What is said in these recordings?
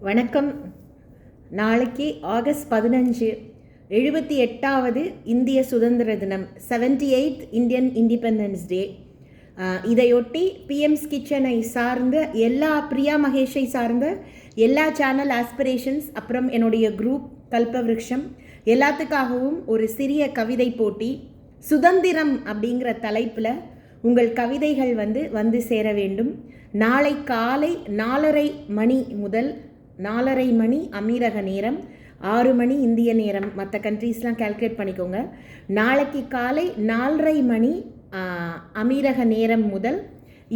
வணக்கம். நாளைக்கு ஆகஸ்ட் பதினஞ்சு எழுபத்தி எட்டாவது இந்திய சுதந்திர தினம் 78th eighth Indian independence day இதையொட்டி பிஎம்ஸ் கிச்சனை சார்ந்த எல்லா பிரியா மகேஷை சார்ந்த எல்லா சேனல் ஆஸ்பிரேஷன்ஸ் அப்புறம் என்னுடைய குரூப் கல்பவிருஷம் எல்லாத்துக்காகவும் ஒரு சிறிய கவிதை போட்டி சுதந்திரம் அப்படிங்கிற தலைப்பில் உங்கள் கவிதைகள் வந்து வந்து சேர வேண்டும். நாளை காலை நாலரை மணி முதல் நாலரை மணி அமீரக நேரம் ஆறு மணி இந்திய நேரம். மற்ற கண்ட்ரீஸ்லாம் கால்குலேட் பண்ணிக்கோங்க. நாளைக்கு காலை நாலரை மணி அமீரக நேரம் முதல்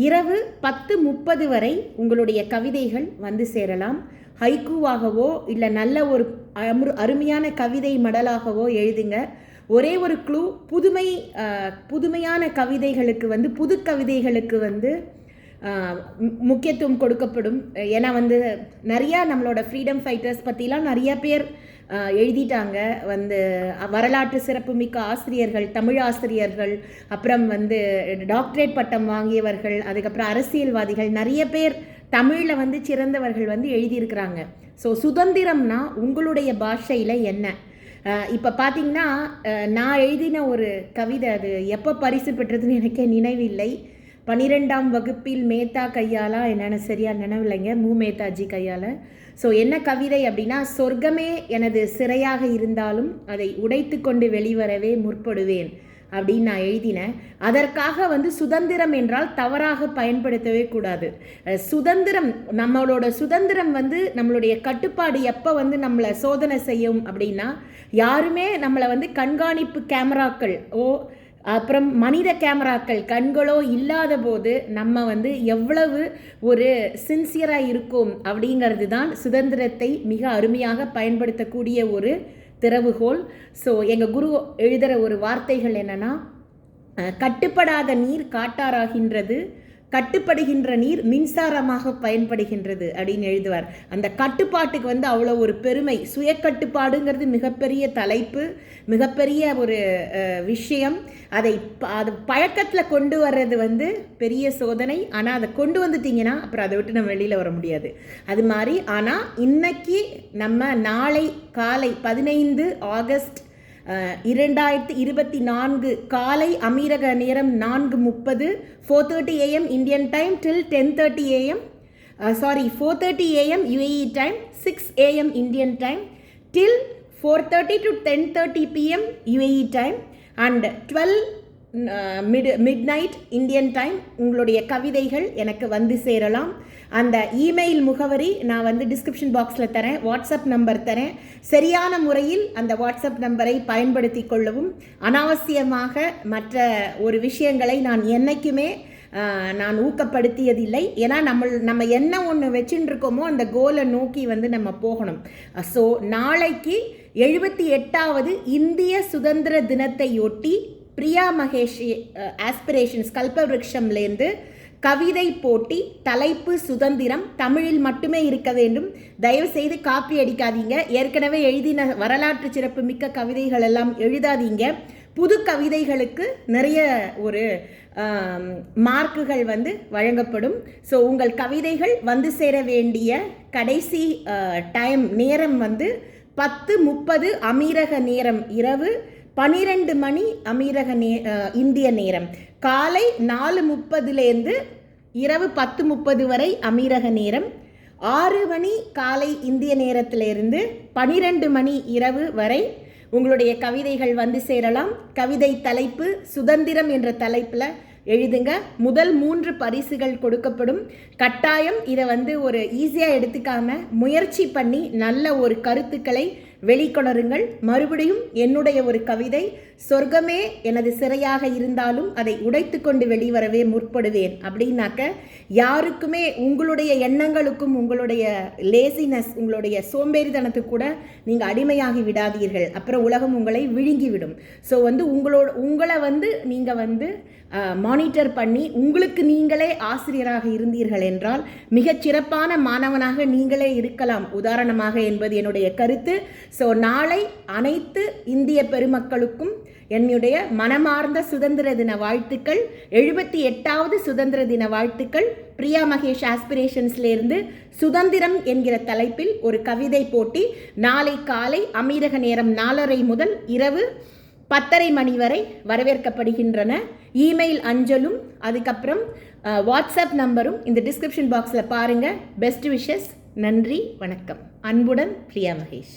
இரவு பத்து முப்பது வரை உங்களுடைய கவிதைகள் வந்து சேரலாம். ஹைக்கூவாகவோ இல்லை நல்ல ஒரு அமு அருமையான கவிதை மடலாகவோ எழுதுங்க. ஒரே ஒரு க்ளூ புதுமை புதுமையான கவிதைகளுக்கு வந்து புது கவிதைகளுக்கு வந்து முக்கியத்துவம் கொடுக்கப்படும். ஏன்னா வந்து நிறையா நம்மளோட ஃப்ரீடம் ஃபைட்டர்ஸ் பற்றிலாம் நிறைய பேர் எழுதிட்டாங்க. வந்து வரலாற்று சிறப்புமிக்க ஆசிரியர்கள் தமிழ் ஆசிரியர்கள் அப்புறம் வந்து டாக்டரேட் பட்டம் வாங்கியவர்கள் அதுக்கப்புறம் அரசியல்வாதிகள் நிறைய பேர் தமிழில் வந்து சிறந்தவர்கள் வந்து எழுதியிருக்கிறாங்க. ஸோ சுதந்திரம்னா உங்களுடைய பாஷையில் என்ன? இப்போ பார்த்தீங்கன்னா நான் எழுதின ஒரு கவிதை அது எப்போ பரிசு பெற்றதுன்னு எனக்கே நினைவில்லை. பன்னிரெண்டாம் வகுப்பில் மேத்தா கையாலா என்னென்னு சரியாக நினைவில்லைங்க. மு. மேத்தாஜி கையால். ஸோ என்ன கவிதை அப்படின்னா சொர்க்கமே எனது சிறையாக இருந்தாலும் அதை உடைத்து கொண்டு வெளிவரவே முற்படுவேன் அப்படின்னு நான் எழுதினேன். அதற்காக வந்து சுதந்திரம் என்றால் தவறாக பயன்படுத்தவே கூடாது. சுதந்திரம் நம்மளோட சுதந்திரம் வந்து நம்மளுடைய கட்டுப்பாடு எப்போ வந்து நம்மளை சோதனை செய்யும் அப்படின்னா யாருமே நம்மளை வந்து கண்காணிப்பு கேமராக்கள் ஓ அப்புறம் மனித கேமராக்கள் கண்களோ இல்லாத போது நம்ம வந்து எவ்வளவு ஒரு சின்சியராக இருக்கும் அப்படிங்கிறது தான் சுதந்திரத்தை மிக அருமையாக பயன்படுத்தக்கூடிய ஒரு திறவுகோல் ஸோ எங்கள் குரு எழுதுகிற ஒரு வார்த்தைகள் என்னென்னா கட்டுப்படாத நீர் காட்டாராகின்றது. கட்டுப்படுகின்ற நீர் மின்சாரமாக பயன்படுகின்றது அப்படின்னு எழுதுவார். அந்த கட்டுப்பாட்டுக்கு வந்து அவ்வளோ ஒரு பெருமை. சுய கட்டுப்பாடுங்கிறது மிகப்பெரிய தலைப்பு மிகப்பெரிய ஒரு விஷயம். அதை ப- அது பழக்கத்தில் கொண்டு வர்றது வந்து பெரிய சோதனை. ஆனால் அதை கொண்டு வந்துட்டீங்கன்னா அப்புறம் அதை விட்டு நம்ம வெளியில் வர முடியாது. அது மாதிரி ஆனால் இன்னைக்கு நம்ம நாளை காலை பதினைந்து ஆகஸ்ட் இரண்டாயிரத்தி இருபத்தி நான்கு காலை அமீரக நேரம் நான்கு முப்பது four thirty AM Indian time till ten thirty AM sorry four thirty AM UAE time six AM Indian time till four thirty to ten thirty PM UAE time and twelve mid midnight Indian time உங்களுடைய கவிதைகள் எனக்கு வந்து சேரலாம். அந்த email முகவரி நான் வந்து description பாக்ஸில் தரேன் வாட்ஸ்அப் நம்பர் தரேன். சரியான முறையில் அந்த வாட்ஸ்அப் நம்பரை பயன்படுத்தி கொள்ளவும். அனாவசியமாக மற்ற ஒரு விஷயங்களை நான் என்றைக்குமே நான் ஊக்கப்படுத்தியதில்லை. ஏன்னா நம்ம நம்ம என்ன ஒன்று வச்சுட்டு இருக்கோமோ அந்த கோலை நோக்கி வந்து நம்ம போகணும். ஸோ நாளைக்கு எழுபத்தி எட்டாவது இந்திய சுதந்திர தினத்தையொட்டி பிரியா மகேஷ் ஆஸ்பிரேஷன்ஸ் கல்பவருஷம்லேருந்து கவிதை போட்டி தலைப்பு சுதந்திரம் தமிழில் மட்டுமே இருக்க வேண்டும். தயவு செய்து காப்பி அடிக்காதீங்க. ஏற்கனவே எழுதின வரலாற்று சிறப்பு மிக்க கவிதைகள் எல்லாம் எழுதாதீங்க. புது கவிதைகளுக்கு நிறைய ஒரு மார்க்குகள் வந்து வழங்கப்படும். ஸோ உங்கள் கவிதைகள் வந்து சேர வேண்டிய கடைசி டைம் நேரம் வந்து பத்து முப்பது அமீரக நேரம் இரவு. பனிரெண்டு மணி அமீரக நே இந்திய நேரம். காலை நாலு முப்பதுலேருந்து இரவு பத்து முப்பது வரை அமீரக நேரம். ஆறு மணி காலை இந்திய நேரத்திலிருந்து பனிரெண்டு மணி இரவு வரை உங்களுடைய கவிதைகள் வந்து சேரலாம். கவிதை தலைப்பு சுதந்திரம் என்ற தலைப்பில் எழுதுங்க. முதல் மூன்று பரிசுகள் கொடுக்கப்படும். கட்டாயம் இதை வந்து ஒரு ஈஸியாக எடுத்துக்காம முயற்சி பண்ணி நல்ல ஒரு கருத்துக்களை வெளிக்கொணருங்கள். மறுபடியும் என்னுடைய ஒரு கவிதை சொர்க்கமே எனது சிறையாக இருந்தாலும் அதை உடைத்து கொண்டு வெளிவரவே முற்படுவேன். அப்படின்னாக்க யாருக்குமே உங்களுடைய எண்ணங்களுக்கும் உங்களுடைய லேசினஸ் உங்களுடைய சோம்பேறித்தனத்துக்கு கூட நீங்கள் அடிமையாகி விடாதீர்கள். அப்புறம் உலகம் உங்களை விழுங்கிவிடும். ஸோ வந்து உங்களோட உங்களை வந்து நீங்கள் வந்து மானிட்டர் பண்ணி உங்களுக்கு நீங்களே ஆசிரியராக இருந்தீர்கள் என்றால் மிகச் சிறப்பான மாணவனாக நீங்களே இருக்கலாம். உதாரணமாக என்பது என்னுடைய கருத்து. ஸோ நாளை அனைத்து இந்திய பெருமக்களுக்கும் என்னுடைய மனமார்ந்த சுதந்திர தின வாழ்த்துக்கள். எழுபத்தி எட்டாவது சுதந்திர தின வாழ்த்துக்கள். பிரியா மகேஷ் ஆஸ்பிரேஷன்ஸ்லேருந்து சுதந்திரம் என்கிற தலைப்பில் ஒரு கவிதை போட்டி. நாளை காலை அமீரக நேரம் நாலரை முதல் இரவு பத்தரை மணி வரை வரவேற்கப்படுகின்றன. இமெயில் அஞ்சலும் அதுக்கப்புறம் வாட்ஸ்அப் நம்பரும் இந்த டிஸ்கிரிப்ஷன் பாக்ஸில் பாருங்கள் பெஸ்ட் விஷஸ் நன்றி வணக்கம். அன்புடன் பிரியா மகேஷ்.